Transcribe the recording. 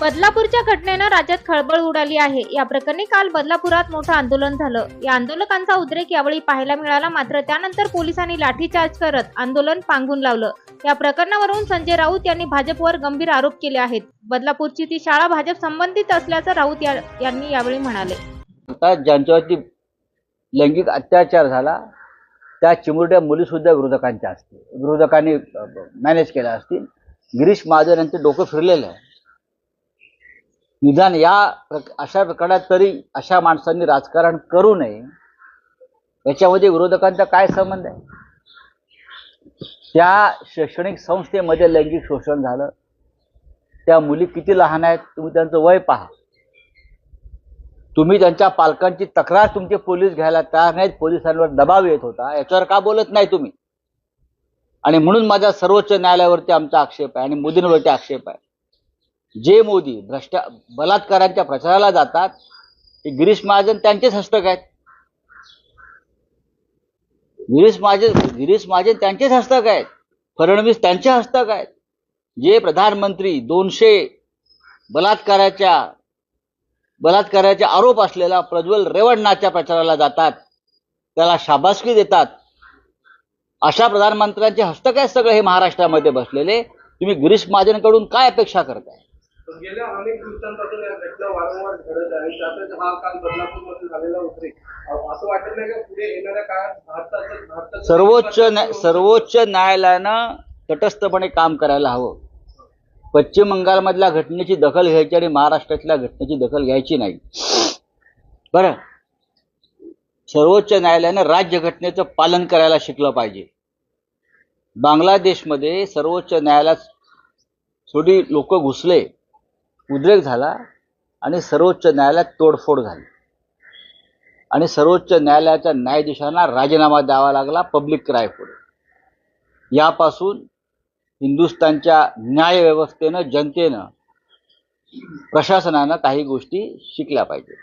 बदलापूरच्या घटनेनं राज्यात खळबळ उडाली आहे. या प्रकरणी काल बदलापुरात मोठं आंदोलन झालं. या आंदोलकांचा उद्रेक यावेळी पाहायला मिळाला. मात्र त्यानंतर पोलिसांनी लाठीचार्ज करत आंदोलन पांगून लावलं. या प्रकरणावरून संजय राऊत यांनी भाजपवर गंभीर आरोप केले आहेत. बदलापूरची ती शाळा भाजप संबंधित असल्याचं राऊत या- यांनी यावेळी म्हणाले. आता ज्यांच्यावरती लैंगिक अत्याचार झाला त्या चिमुरड्या मुलीसुद्धा विरोधकांच्या असतील. विरोधकांनी मॅनेज केल्या असतील. गिरीश महाजन यांचं डोकं फिरलेलं आहे. निदान या प्रक- अशा प्रकारात तरी अशा माणसांनी राजकारण करू नये. याच्यामध्ये विरोधकांचा काय संबंध आहे? त्या शैक्षणिक संस्थेमध्ये लैंगिक शोषण झालं. त्या मुली किती लहान आहेत तुम्ही त्यांचं वय पहा. तुम्ही त्यांच्या पालकांची तक्रार तुमचे पोलीस घ्यायला तयार नाहीत पोलिसांवर दबाव येत होता. याच्यावर का बोलत नाही तुम्ही? आणि म्हणून माझा सर्वोच्च न्यायालयावरती आमचा आक्षेप आहे आणि मोदींवरती आक्षेप आहे. जे मोदी भ्रष्टा बलात्कारांच्या प्रचाराला जातात ते गिरीश महाजन त्यांचेच हस्तक आहेत. गिरीश महाजन गिरीश महाजन त्यांचेच हस्तक आहेत. फडणवीस त्यांचे हस्तक आहेत. जे प्रधानमंत्री दोनशे बलात्काराच्या बलात्काराचे आरोप असलेला प्रज्वल रेवण्णाच्या प्रचाराला जातात त्याला शाबासकी देतात. अशा प्रधानमंत्र्यांचे हस्तक आहेत सगळे हे महाराष्ट्रामध्ये बसलेले. तुम्ही गिरीश महाजनकडून काय अपेक्षा करताय? गेल्या अनेक दिवसांपासून या घटना वारंवार घडत आहे. त्यातच हा काल बदलापूरमध्ये झालेला असं वाटत नाही का पुढे येणाऱ्या काळात भारताचं भारताचं सर्वोच्च न्याय सर्वोच्च न्यायालयानं तटस्थपणे काम करायला हवं. पश्चिम बंगालमधल्या घटनेची दखल घ्यायची आणि महाराष्ट्रातल्या घटनेची दखल घ्यायची नाही. बरं. सर्वोच्च न्यायालयानं राज्यघटनेचं पालन करायला शिकलं पाहिजे. बांगलादेशमध्ये सर्वोच्च न्यायालयात थोडी लोक घुसले. उद्रेक झाला आणि सर्वोच्च न्यायालयात तोडफोड झाली. आणि सर्वोच्च न्यायालयाच्या न्यायाधीशांना राजीनामा द्यावा लागला पब्लिक क्राय पुढे. यापासून हिंदुस्थानच्या न्यायव्यवस्थेनं जनतेनं प्रशासनानं काही गोष्टी शिकल्या पाहिजेत.